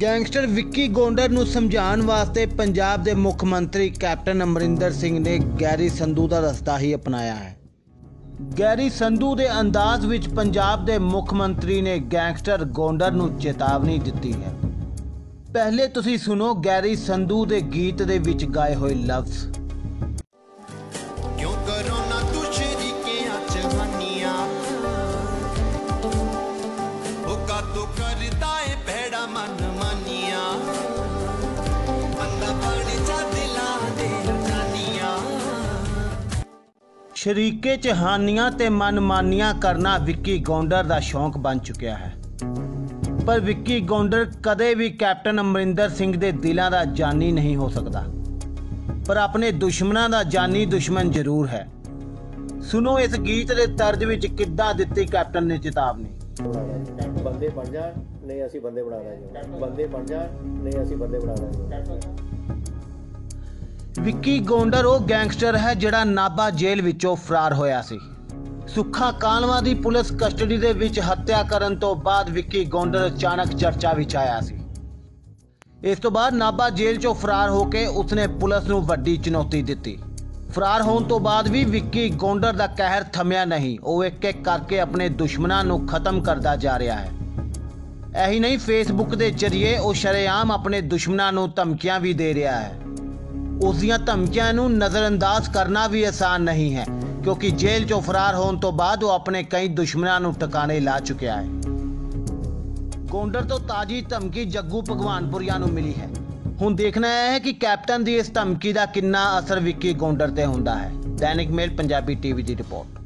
Gangster Vicky ਗੋਂਡਰ ਨੂੰ ਸਮਝਾਉਣ ਵਾਸਤੇ ਪੰਜਾਬ ਦੇ ਮੁੱਖ ਮੰਤਰੀ ਕੈਪਟਨ ਅਮਰਿੰਦਰ ਸਿੰਘ ਨੇ ਗੈਰੀ ਸੰਧੂ ਦਾ ਰਸਤਾ ਹੀ ਅਪਣਾਇਆ ਹੈ। ਗੈਰੀ ਸੰਧੂ ਦੇ ਅੰਦਾਜ਼ ਵਿੱਚ ਪੰਜਾਬ ਦੇ ਮੁੱਖ ਮੰਤਰੀ ਨੇ ਗੈਂਗਸਟਰ ਗੋਂਡਰ ਨੂੰ ਚੇਤਾਵਨੀ ਦਿੱਤੀ ਹੈ। ਪਹਿਲੇ ਤੁਸੀਂ ਸੁਣੋ ਗੈਰੀ ਸੰਧੂ ਦੇ ਗੀਤ ਦੇ ਵਿੱਚ ਗਾਏ ਹੋਏ ਲਫ਼ਜ਼। ਸ਼ਰੀਕੇ ਚ ਤੇ ਮਨਮਾਨੀਆਂ ਕਰਨਾ ਵਿੱਕੀ ਗੌਂਡਰ ਦਾ ਸ਼ੌਂਕ ਬਣ ਚੁੱਕਿਆ ਹੈ। ਪਰ ਵਿੱਕੀ ਗੌਂਡਰ ਕਦੇ ਵੀ ਕੈਪਟਨ ਅਮਰਿੰਦਰ ਸਿੰਘ ਦੇ ਦਿਲਾਂ ਦਾ ਜਾਨੀ ਨਹੀਂ ਹੋ ਸਕਦਾ। ਪਰ ਆਪਣੇ ਦੁਸ਼ਮਣਾਂ ਦਾ ਜਾਨੀ ਦੁਸ਼ਮਣ ਜ਼ਰੂਰ ਹੈ। ਸੁਣੋ ਇਸ ਗੀਤ ਦੇ ਤਰਜ ਵਿੱਚ ਕਿੱਦਾਂ ਦਿੱਤੀ ਕੈਪਟਨ ਨੇ ਚੇਤਾਵਨੀ। ਬੰਦੇ ਬਣ ਜਾਣ ਨਹੀਂ ਅਸੀਂ ਬੰਦੇ ਬਣਾ ਦਾਂਗੇ। ਬੰਦੇ ਬਣ ਜਾਣ ਨਹੀਂ ਅਸੀਂ ਬੰਦੇ ਬਣਾ ਦਾਂਗੇ। ਵਿੱਕੀ ਗੌਂਡਰ ਉਹ ਗੈਂਗਸਟਰ ਹੈ ਜਿਹੜਾ ਨਾਭਾ ਜੇਲ੍ਹ ਵਿੱਚੋਂ ਫਰਾਰ ਹੋਇਆ ਸੀ। ਸੁੱਖਾ ਕਾਲਵਾ ਦੀ ਪੁਲਿਸ ਕਸਟਡੀ ਦੇ ਵਿੱਚ ਹੱਤਿਆ ਕਰਨ ਤੋਂ ਬਾਅਦ ਵਿੱਕੀ ਗੌਂਡਰ ਅਚਾਨਕ ਚਰਚਾ ਵਿੱਚ ਆਇਆ ਸੀ। ਇਸ ਤੋਂ ਬਾਅਦ ਨਾਭਾ ਜੇਲ੍ਹ ਚੋਂ ਫਰਾਰ ਹੋ ਕੇ ਉਸਨੇ ਪੁਲਿਸ ਨੂੰ ਵੱਡੀ ਚੁਣੌਤੀ ਦਿੱਤੀ। ਫਰਾਰ ਹੋਣ ਤੋਂ ਬਾਅਦ ਵੀ ਵਿੱਕੀ ਗੌਂਡਰ ਦਾ ਕਹਿਰ ਥਮਿਆ ਨਹੀਂ। ਉਹ ਇੱਕ ਇੱਕ ਕਰਕੇ ਆਪਣੇ ਦੁਸ਼ਮਣਾਂ ਨੂੰ ਖਤਮ ਕਰਦਾ ਜਾ ਰਿਹਾ ਹੈ। ਇਹੀ ਨਹੀਂ, ਫੇਸਬੁੱਕ ਦੇ ਜ਼ਰੀਏ ਉਹ ਸ਼ਰੇਆਮ ਆਪਣੇ ਦੁਸ਼ਮਣਾਂ ਨੂੰ ਧਮਕੀਆਂ ਵੀ ਦੇ ਰਿਹਾ ਹੈ। ਉਸ ਦੀਆਂ ਧਮਕੀਆਂ ਨੂੰ ਨਜ਼ਰਅੰਦਾਜ਼ ਕਰਨਾ ਵੀ ਆਸਾਨ ਨਹੀਂ ਹੈ, ਕਿਉਂਕਿ ਜੇਲ੍ਹ ਚੋਂ ਫਰਾਰ ਹੋਣ ਤੋਂ ਬਾਅਦ ਉਹ ਆਪਣੇ ਕਈ ਦੁਸ਼ਮਣਾਂ ਨੂੰ ਟਿਕਾਣੇ ਲਾ ਚੁੱਕਿਆ ਹੈ। ਗੋਂਡਰ ਤੋਂ ਤਾਜੀ ਧਮਕੀ ਜੱਗੂ ਭਗਵਾਨਪੁਰੀਆ ਨੂੰ ਮਿਲੀ ਹੈ। ਹੁਣ ਦੇਖਣਾ ਇਹ ਹੈ ਕਿ ਕੈਪਟਨ ਦੀ ਇਸ ਧਮਕੀ ਦਾ ਕਿੰਨਾ ਅਸਰ ਵਿੱਕੀ ਗੋਂਡਰ ਤੇ ਹੁੰਦਾ ਹੈ। ਦੈਨਿਕ ਮੇਲ, ਪੰਜਾਬੀ ਟੀਵੀ ਦੀ ਰਿਪੋਰਟ।